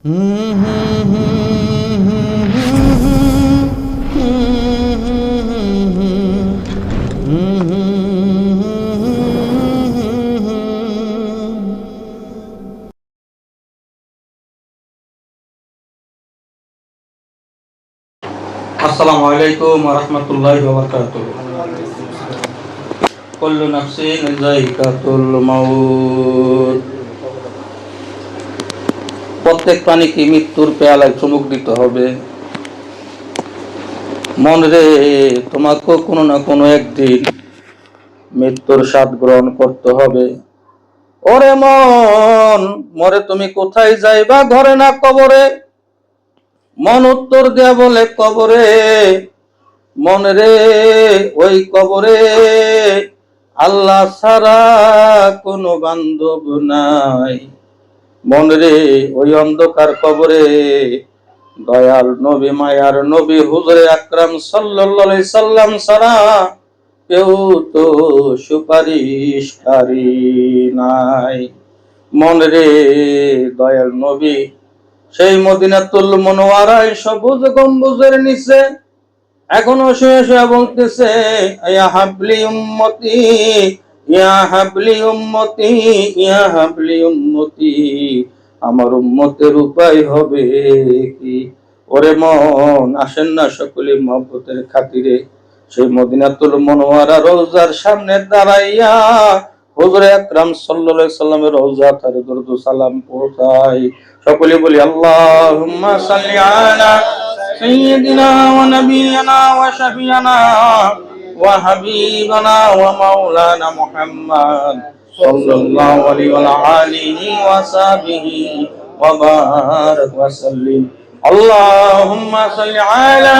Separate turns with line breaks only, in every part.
আসসালামু আলাইকুম রহমতুল্লাহ কুল্লু নাফসিন যায়িকাতুল মাউত। প্রত্যেক প্রাণীকে মৃত্যুর পেয়ালায় চুমুক দিতে হবে। মন রে, তোমাকেও কোনো না কোনো একদিন মৃত্যুর স্বাদ গ্রহণ করতে হবে। ওরে মন, মরে তুমি কোথায় যাইবা ঘরে না কবরে? মন উত্তর দেয়া বলে, কবরে। মন রে, ওই কবরে। আল্লাহ ছাড়া কোনো বান্ধব নাই। মন রে ওই অন্ধকার কবরে। দয়াল নবী, মায়ার নবী, হুজরে আকরাম সাল্লাল্লাহু সাল্লাম ছাড়া কেউ তো সুপারিশকারী নাই। মন রে দয়াল নবী, সেই মদিনাতুল মনোয়ারায় সবুজ গম্বুজের নিচে এখনও শুয়ে শুয়ে বলতেছে ইয়া হাবলি উম্মতি ইয়া উম্মতি আমার উম্মতের উপায় হবে কি? ওরে মন, আসেন না সকলে মহব্বতের খাতিরে। সেই মদিনাতুল মনোয়ারা রোজার সামনে দাঁড়াইয়া হুজুরে আকরাম সাল্লাল্লাহু সাল্লামের রওজা তারে দরুদ সালাম পৌঁছাই সকলে বলি, আল্লাহুম্মা সাল্লি আলা সাইয়্যিদিনা ওয়া ওয়া শাফিয়ানা। وحبيبنا ومولانا محمد صلى الله عليه وعلى آله وصحبه وبارك وسلم. اللهم صل على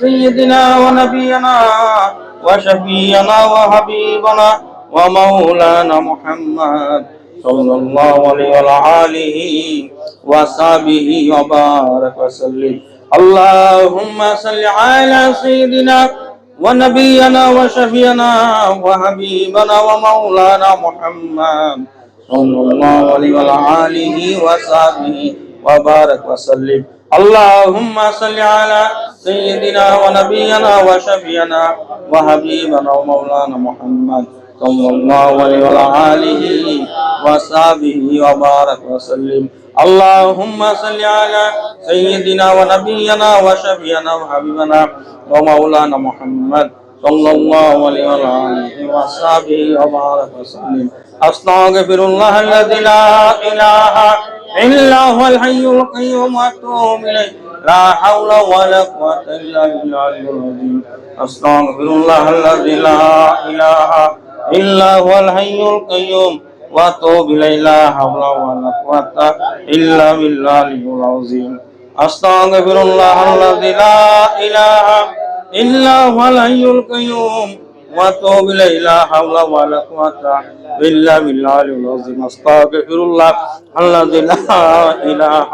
سيدنا ونبينا وشفينا وحبيبنا ومولانا محمد صلى الله عليه وآله وصحبه وبارك وسلم. اللهم صل على سيدنا ونبينا وشفينا وحبيبنا ومولانا محمد صلى الله عليه وعلى آله وصحبه وبارك وسلم. اللهم صل على سيدنا ونبينا وشفينا وحبيبنا ومولانا محمد صلى الله عليه وعلى آله وصحبه وبارك وسلم. اللهم صل على سيدنا ونبينا وشفينا وحبيبنا ومولانا محمد صلى الله عليه وعلى آله وصحبه وبارك وسلم. أستغفر الله الذي لا إله إلا هو الحي القيوم وأتوب إليه. لا حول ولا قوة إلا بالله العظيم. أستغفر الله الذي لا إله إلا هو الحي القيوم وأتوب إليه لا حول ولا قوة إلا بالله العظيم. أستغفر الله الذي لا إله إلا هو الحي القيوم. وأتوب إليه لا حول ولا قوة إلا بالله العظيم. أستغفر الله الذي لا إله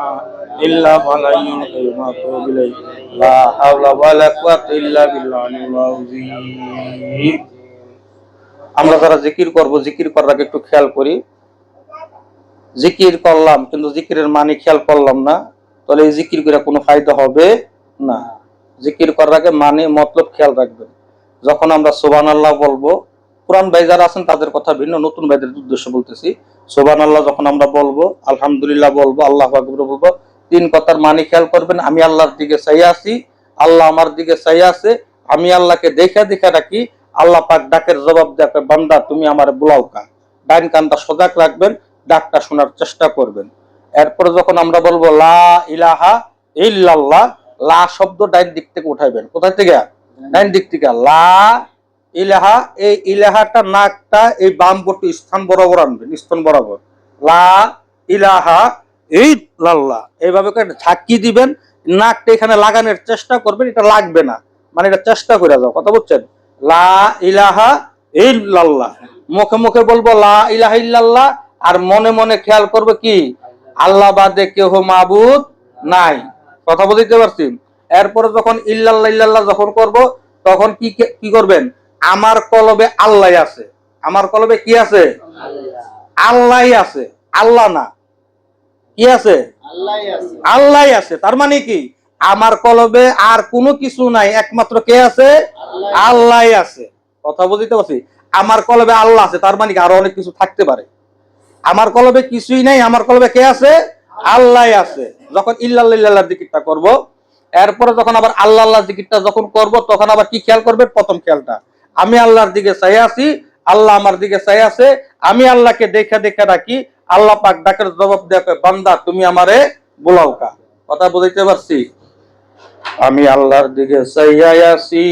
إلا هو الحي القيوم. وأتوب إليه لا حول ولا قوة إلا بالله العظيم. আমরা যারা জিকির করব, জিকির করার আগে একটু খেয়াল করি। জিকির করলাম, কিন্তু জিকিরের মানে খেয়াল করলাম না। তাহলে এই জিকির করে কোনো ফায়দা হবে না। জিকির করার আগে মানে মতলব খেয়াল রাখবেন। যখন আমরা সোবান আল্লাহ বলব পুরান ভাই যারা আছেন তাদের কথা ভিন্ন, নতুন ভাইদের উদ্দেশ্য বলতেছি। সোবান আল্লাহ যখন আমরা বলব, আলহামদুলিল্লাহ বলব, আল্লাহ আকবর বলব, তিন কথার মানে খেয়াল করবেন, আমি আল্লাহর দিকে চাই আছি, আল্লাহ আমার দিকে চাই আছে, আমি আল্লাহকে দেখা দেখা রাখি আল্লাহ পাক ডাকের জবাব দেখে বান্দা, তুমি আমার বুলাও কা? ডাইন কানটা সজাগ রাখবেন, ডাকটা শোনার চেষ্টা করবেন। এরপরে যখন আমরা বলব, লা ইলাহা ইল্লাল্লাহ লা শব্দ ডাইন দিক থেকে উঠাইবেন। কোথায় থেকে? ডাইন দিক থেকে। লা ইলাহা, এই ইলাহাটা নাকটা এই বাম পটু স্থান বরাবর আনবেন, স্থান বরাবর। লা ইলাহা এই লাল্লাহ এইভাবে ঝাঁকি দিবেন, নাকটা এখানে লাগানোর চেষ্টা করবেন, এটা লাগবে না। মানে এটা চেষ্টা করে যাও। কথা বলছেন লা ইলাহা ইল্লাল্লাহ। মুখে মুখে বলব লা ইলাহা ইল্লাল্লাহ আর মনে মনে খেয়াল করবে কি? আল্লাহ বাদে কেহ মাবুদ নাই। কথা বলতে পারছি? এরপরে যখন ইল্লাল্লাহ ইল্লাল্লাহ যখন করব তখন কি কি করবেন? আমার কলবে আল্লাহ আছে। আমার কলবে কি আছে? আল্লাহ আছে। আল্লাহ না। কি আছে। আল্লাহ আছে। তার মানে কি? আমার কলবে আর কোনো কিছু নাই, একমাত্র কে আছে? আল্লাহ আছে। কথা বুঝতে পারছি? আমার কলবে আল্লাহ আছে, তার মানে আরও অনেক কিছু থাকতে পারে? আমার কলবে কিছুই নাই, আমার কলবে কে আছে? আল্লাহ আছে। যখন ইল্লাল্লাহ জিকিরটা করব, এরপরে যখন আবার আল্লাহ আল্লাহ জিকিরটা যখন করব, তখন আবার কি খেয়াল করবে? প্রথম খেয়ালটা। আমি আল্লাহর দিকে চাই আছি, আল্লাহ আমার দিকে চাই আছে, আমি আল্লাহকে দেখে দেখে ডাকি, আল্লাহ পাক ডাকের জবাব দেখে বান্দা, তুমি আমারে বোলাও কা। কথা বুঝাইতে পারছি? আমি আল্লাহর দিকে চাইয়াই আছি।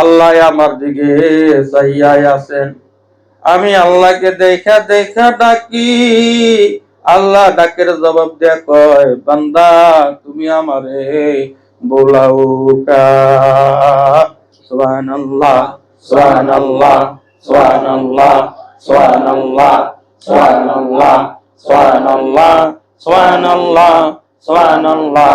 আল্লাহ আমার দিকে চাইয়াই আছেন। আমি আল্লাহকে দেখা দেখা ডাকি। আল্লাহ ডাকের জবাব দেয়া কয়, বান্দা, তুমি আমারে বোলাও কা সুবহানাল্লাহ সুবহানাল্লাহ সুবহানাল্লাহ সুবহানাল্লাহ সুবহানাল্লাহ সুবহানাল্লাহ সুবহানাল্লাহ সুবহানাল্লাহ।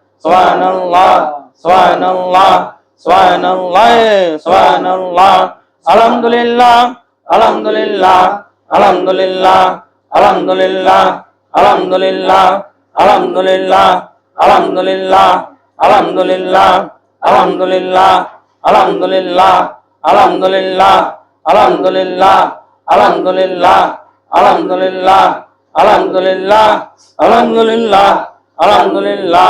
সুবহানাল্লাহ সুবহানাল্লাহ সুবহানাল্লাহ সুবহানাল্লাহ আলহামদুলিল্লাহ আলহামদুলিল্লাহ আলহামদুলিল্লাহ আলহামদুলিল্লাহ আলহামদুলিল্লাহ আলহামদুলিল্লাহ আলহামদুলিল্লাহ আলহামদুলিল্লাহ আলহামদুলিল্লাহ আলহামদুলিল্লাহ আলহামদুলিল্লাহ আলহামদুলিল্লাহ আলহামদুলিল্লাহ আলহামদুলিল্লাহ আলহামদুলিল্লাহ আলহামদুলিল্লাহ আলহামদুলিল্লাহ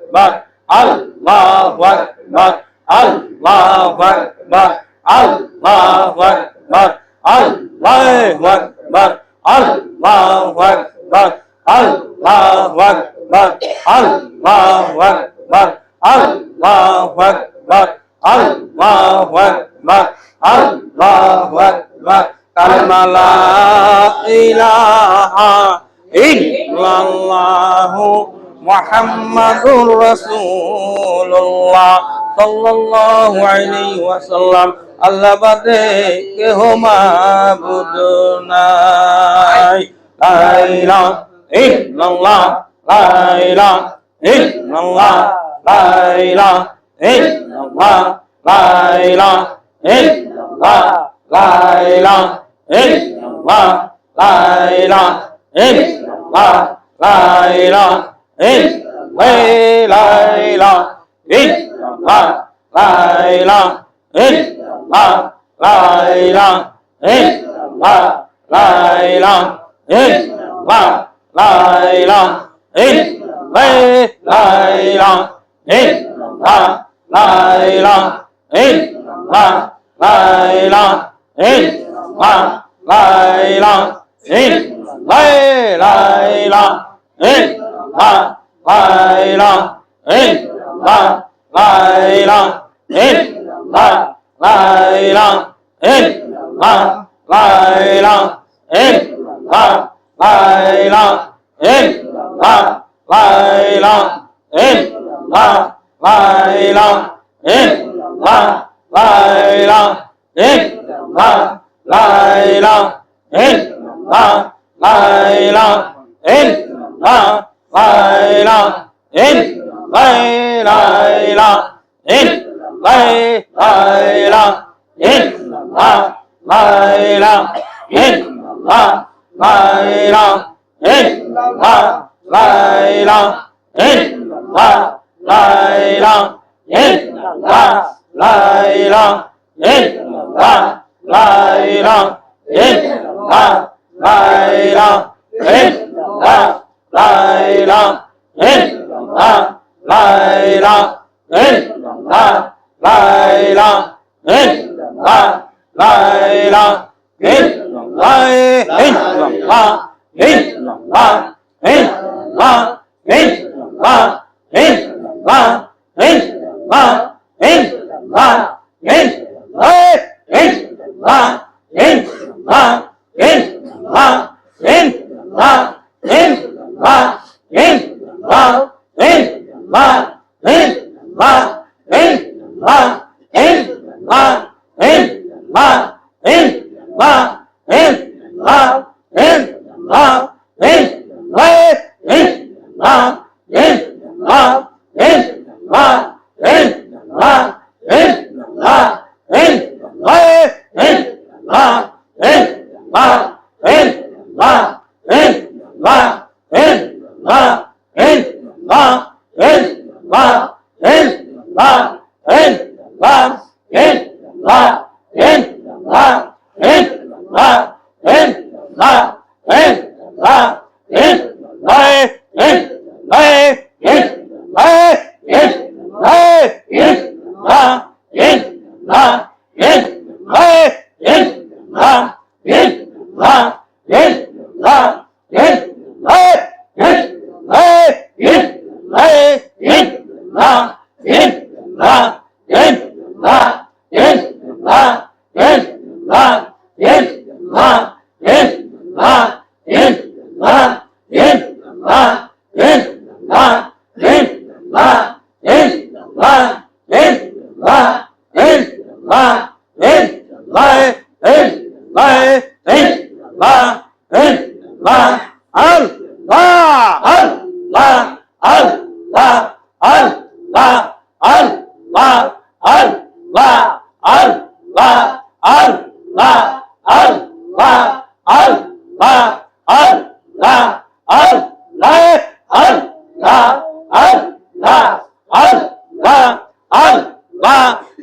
আল্লাহু আকবার আল্লাহু আকবার আল্লাহু আকবার আল্লাহু আকবার আল্লাহু আকবার আল্লাহু আকবার আল্লাহু আকবার আল্লাহু আকবার আল্লাহু আকবার আল্লাহু আকবার কালেমা লা ইলাহা ইল্লাল্লাহু মুহাম্মাদুর রাসূলুল্লাহ সাল্লাল্লাহু আলাইহি ওয়াসাল্লাম। আল্লাহ বাদে কেহ মাবুদ নাই। লা ইলাহা ইল্লাল্লাহ, লা ইলাহা ইল্লাল্লাহ, লা ইলাহা ইল্লাল্লাহ, লা ইলাহা ইল্লাল্লাহ, লা ইলাহা ইল্লাল্লাহ, লা ইলাহা ইল্লাল্লাহ, লা ইলাহা ইল্লাল্লাহ লা ইলাহা ইল্লাল্লাহ লা ইলাহা ইল্লাল্লাহ লা ইলাহা ইল্লাল্লাহ লা ইলাহা ইল্লাল্লাহ লা ইলাহা ইল্লাল্লাহ লা ইলাহা ইল্লাল্লাহ লা ইলাহা ইল্লাল্লাহ লা ইলাহা ইল্লাল্লাহ লা ইলাহা ইল্লাল্লাহ লা ইলাহা ইল্লাল্লাহ লা ইলাহা ইল্লাল্লাহ লা ইলাহা ইল্লাল্লাহ লা ইলাহা ইল্লাল্লাহ লা la la la la la ইলাহা ইল্লাল্লাহ লা ইলাহা ইল্লাল্লাহ লা ইলাহা ইল্লাল্লাহ লা ইলাহা ইল্লাল্লাহ ilaha illa la ilaha illa la ilaha illa la ilaha illa la ilaha illa la ilaha illa la ilaha illa la ilaha illa la ilaha illa la ilaha illa la ilaha Ma, in, ma, in, ma,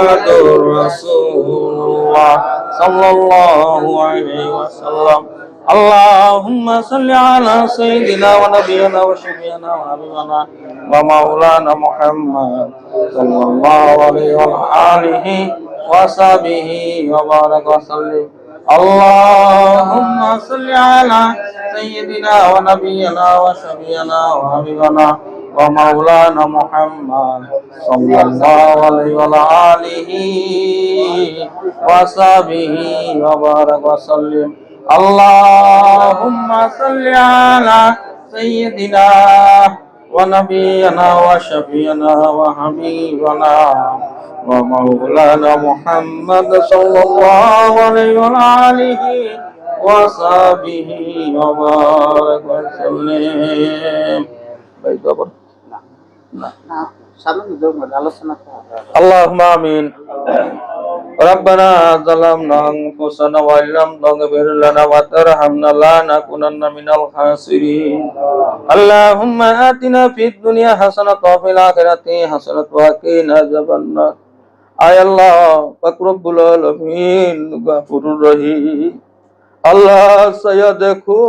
محمد رسول الله صلى الله عليه وسلم. اللهم صل على سيدنا ونبينا وشفينا وحبيبنا ومولانا محمد صلى الله عليه وآله وصحبه وبارك وسلم. اللهم صل على سيدنا ونبينا وشفينا وحبيبنا ومولانا محمد صلى الله عليه وعلى آله وصحبه وبارك وسلم اللهم صل على سيدنا ونبينا وشفينا وحبيبنا ومولانا محمد صلى الله عليه وعلى آله وصحبه وبارك وسلم اللهم آمين ربنا ظلمنا أنفسنا وإن لم تغفر لنا وترحمنا لنكونن من الخاسرين اللهم آتنا في الدنيا حسنة وفي الآخرة حسنة وقنا عذاب النار আয় আল্লাহ পাক রব্বুল আলামিন গাফুরুর রহিম আল্লাহ সায়া দেখো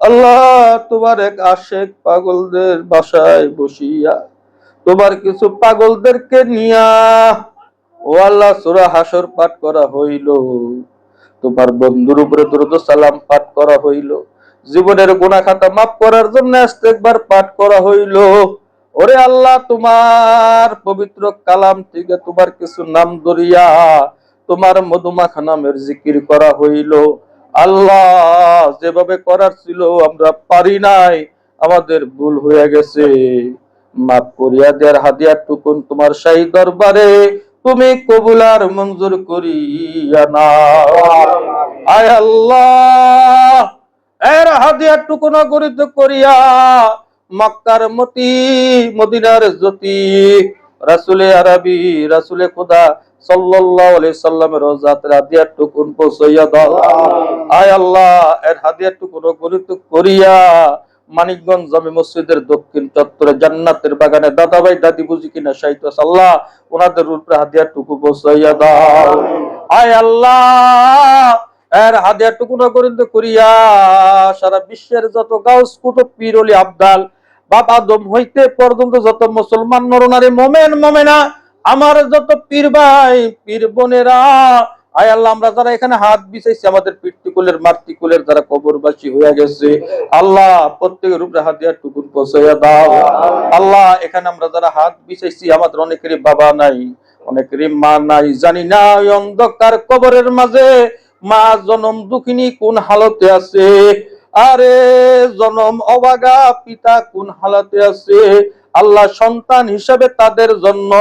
আল্লাহ তোমার এক আশেক পাগলদের বাসায় বসিয়া, তোমার কিছু পাগলদেরকে নিয়া, ও আল্লাহ, সুরা হাসর পাঠ করা হইল। তোমার বন্ধুর উপরে দ্রুত সালাম পাঠ করা হইল। জীবনের গুণা খাতা মাফ করার জন্য আস্তে একবার পাঠ করা হইল। ওরে আল্লাহ, তোমার পবিত্র কালাম থেকে তোমার কিছু নাম দরিয়া তোমার মধুমাখা নামের জিকির করা হইল। আল্লাহ, যেভাবে করার ছিল আমরা পারি নাই। আমাদের ভুল হয়ে গেছে। মাফ করিয়া দেয়ার হাদিয়ার টুকুন তোমার শাহী দরবারে। তুমি কবুলার মঞ্জুর করিয়া না আয় আল্লাহ, এর হাদিয়ার টুকুন গরিত করিয়া মক্কার মতি, মদিনার জ্যোতি, রাসুলে আরবি, রাসুলে খুদা সাল্লাল্লাহু আলাইহি সাল্লামের রওজাতের হাদিয়ার টুকুন পৌঁছাইয়া দাও। আয় আল্লাহ এর হাদিয়ার টুকুন গরিত করিয়া মানিকগঞ্জ জামি মসজিদের দক্ষিণ চত্বরে জান্নাতের বাগানে দাদি বুঝি কিনা সাহিত্য আল্লাহ ওনাদের উপরে হাদিয়ার টুকু পৌঁছাইয়া দাও। আয় আল্লাহ এর হাদিয়ার টুকু নগরিন্দ করিয়া সারা বিশ্বের যত গাউস কুতুব পীর অলি আবদাল বাবা দম হইতে পর্যন্ত যত মুসলমান নরনারী মোমেন মোমেনা আমার যত পীর ভাই, পীর বোনেরা, আয় আল্লাহ, আমরা যারা এখানে হাত বিছাইছি, আমাদের পিতৃকুলের, মাতৃকুলের যারা কবরবাসী হয়ে গেছে, আল্লাহ, প্রত্যেকের উপরে হাতিয়ার টুকুন পৌঁছাইয়া দাও। আল্লাহ, এখানে আমরা যারা হাত বিছাইছি, আমাদের অনেকেরই বাবা নাই, অনেকেরই মা নাই, জানি না অন্ধকার কবরের মাঝে মা জনম দুঃখিনী কোন হালতে আছে? আরে, জনম অবাগা পিতা কোন হালতে আছে? আল্লাহ, সন্তান হিসাবে তাদের জন্য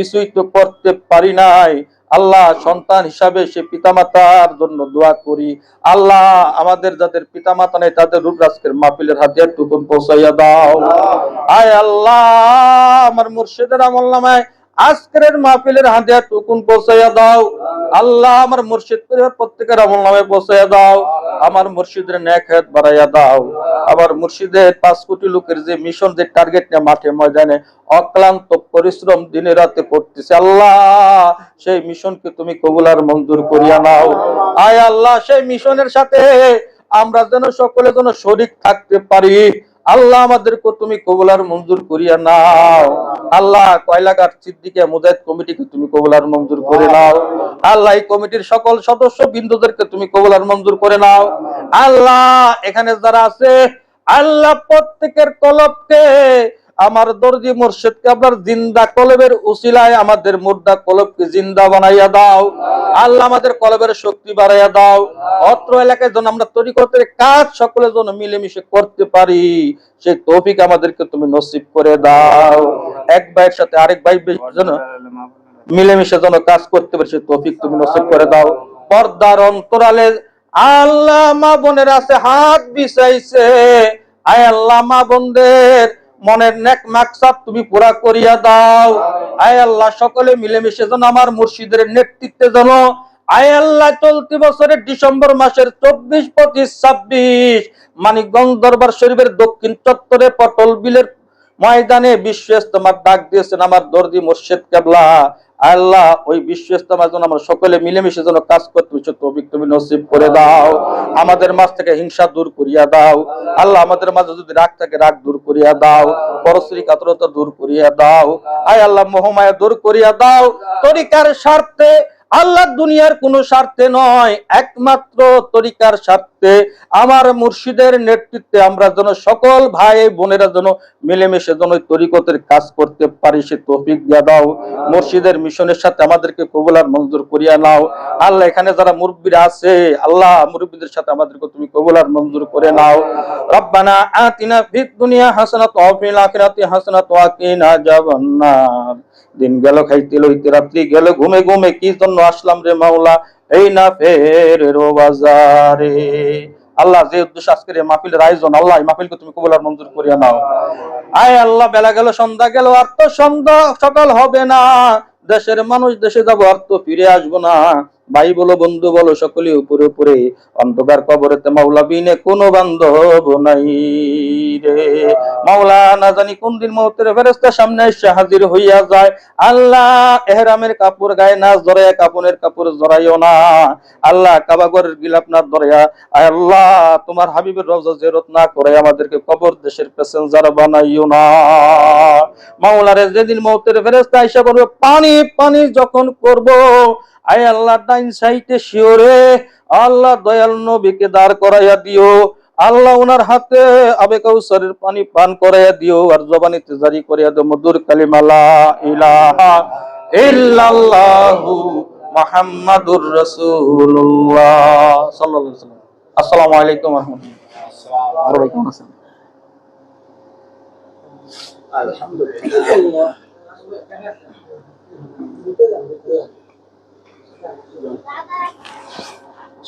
কিছুই তো করতে পারি নাই। আল্লাহ সন্তান হিসাবে সে পিতামাতার জন্য দোয়া করি। আল্লাহ আমাদের যাদের পিতামাতা নেই তাদের রূপরাজকের মাহফিলের হাতিয়ার টুকুন পৌঁছাইয়া দাও। আয় আল্লাহ আমার মুর্শিদের আমল নামায় আজকের মাহফিলের হাতিয়ার টুকুন পৌঁছাইয়া দাও। আল্লাহ আমার মুর্শিদ পরিবার প্রত্যেকের আমল নামে পৌঁছাইয়া দাও। আমার মুর্শিদের ন্যাক হায়াত বাড়াইয়া দাও। আমার মুর্শিদের পাঁচ কোটি লোকের যে মিশন যে টার্গেট নিয়ে মাঠে ময়দানে অক্লান্ত পরিশ্রম দিনে রাতে করতেছে, আল্লাহ সেই মিশনকে তুমি কবুল আর মঞ্জুর করিয়া নাও। আয় আল্লাহ, সেই মিশনের সাথে আমরা যেন সকলে যেন শরিক থাকতে পারি। আল্লাহ আমাদেরকে তুমি কবুলার মঞ্জুর করিয়া নাও। আল্লাহ কয়লাঘাট সিদ্দিকে মুজাহিদ কমিটিকে তুমি কবুলার মঞ্জুর করে নাও। আল্লাহ এই কমিটির সকল সদস্য বিন্দুদেরকে তুমি কবুলার মঞ্জুর করে নাও। আল্লাহ এখানে যারা আছে, আল্লাহ প্রত্যেকের কলবকে আমার দর্জি মুর্শিদকে আপনার জিন্দা কলবের উসিলায় আমাদের মুর্দা কলবকে জিন্দা বানাইয়া দাও। আল্লাহ আমাদের কলবের শক্তি বাড়াইয়া দাও। অত্র এলাকায় যেন আমরা তরিকতের কাজ সকলে যেন মিলেমিশে করতে পারি, সেই তৌফিক আমাদেরকে তুমি নসিব করে দাও। এক ভাইয়ের সাথে আরেক ভাই যেন মিলেমিশে যেন কাজ করতে পারি, সেই তৌফিক তুমি নসিব করে দাও। পর্দার অন্তরালে আল্লাহ মা বোনের আছে, হাত বিছাইছে। আয় আল্লাহ মা বোনদের মনের নেক মাকসাদ তুমি পুরা করিয়া দাও। আয় আল্লাহ, সকলে মিলেমিশে যেন আমার মুর্শিদের নেতৃত্বে যেন। আয় আল্লাহ, চলতি ডিসেম্বর মাসের চব্বিশ, পঁচিশ, ছাব্বিশ মানিকগঞ্জ দরবার শরীফের দক্ষিণ চত্বরে পটল বিলের ময়দানে বিশ্ব ইস্তমার ডাক দিয়েছেন আমার দর্দি মোর্শেদ কেবলা। আল্লাহ, ওই বিশ্ব ইস্তেমার জন্য আমরা সকলে মিলেমিশে যেন কাজ করতে তৌফিক তুমি নসিব করে দাও। আমাদের মাঝ থেকে হিংসা দূর করিয়া দাও। আল্লাহ, আমাদের মাঝে যদি রাগ থাকে, রাগ দূর করিয়া দাও। পরশ্রী কাতরতা দূর করিয়া দাও। আয় আল্লাহ, মোহমায়া দূর করিয়া দাও। তরিকার স্বার্থে আল্লাহ দুনিয়ার কোন স্বার্থে নয়, একমাত্র তরিকার স্বার্থে। আমার মুর্শিদের নেতৃত্বে আমরা যেন সকল ভাই বোনেরা যেন মিলেমিশে যেন তরিকতের কাজ করতে পারি, সে তৌফিক দিয়া দাও। মুর্শিদের মিশনের সাথে আমাদেরকে কবুলার মঞ্জুর করিয়া নাও। আল্লাহ, এখানে যারা মুরব্বীরা আছে, আল্লাহ মুরব্বীদের সাথে আমাদেরকে তুমি কবুলার মঞ্জুর করে নাও। রব্বানা আতিনা ফিদ দুনিয়া হাসানাত, ওয়া ফিল আখিরাতি হাসানাত, ওয়া কিনা আযাবান্নার দিন গেল, খাইতে লইতে রাত্রি গেল, ঘুমে ঘুমে কি জন্য আসলাম রে মাওলা? এই না ফের রো বাজারে। আল্লাহ যে উদ্দেশ্য আজকের এই মাহফিলের আয়োজন, আল্লাহ এই মাহফিলকে তুমি কবুল আর মঞ্জুর করিয়া নাও। আয় আল্লাহ, বেলা গেল, সন্ধ্যা গেল, আর তো সন্ধ্যা, সকাল হবে না। দেশের মানুষ দেশে যাব, আর তো ফিরে আসব না। ভাই বলো বন্ধু বলো সকলে উপরে উপরে। অন্ধকার কবরেতে মাওলা বিনে কোনো বান্ধব নাই রে। মাওলা না জানি কোন দিন মৌতের ফেরেস্তা সামনে এসে হাজির হইয়া যায়। আল্লাহ এহরামের কাপড় গায়ে না জড়াইয়া কাপনের কাপড় জড়াইও না। আল্লাহ কাবাগরের গিলাপ না ধরিয়া আল্লাহ, তোমার হাবিবের রওজা জেরত না করে আমাদেরকে কবর দেশের প্যাসেঞ্জার বানাইও না। মাওলারে যেদিন মৌতের ফেরেস্তা আইসা করবে পানি পানি যখন করব আয় আল্লাহ ডাইন সাইটে শিওরে, আল্লাহ দয়াল নবীকে দাঁড় করাইয়া দিও। আল্লাহ ওনার হাতে আবে কাউসারের পানি পান করাইয়া দিও, আর জবানিতে জারি করিয়া দিও, মধুর কালিমালা ইলাহা ইল্লাল্লাহু মুহাম্মাদুর রাসূলুল্লাহ। সাল্লাল্লাহু আলাইহি ওয়াসাল্লাম আসসালামু আলাইকুম ওয়া রাহমাতুল্লাহ। ওয়ালাইকুম আসসালাম।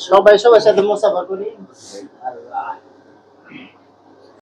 সবাই সবার সাথে মুসাফা করি।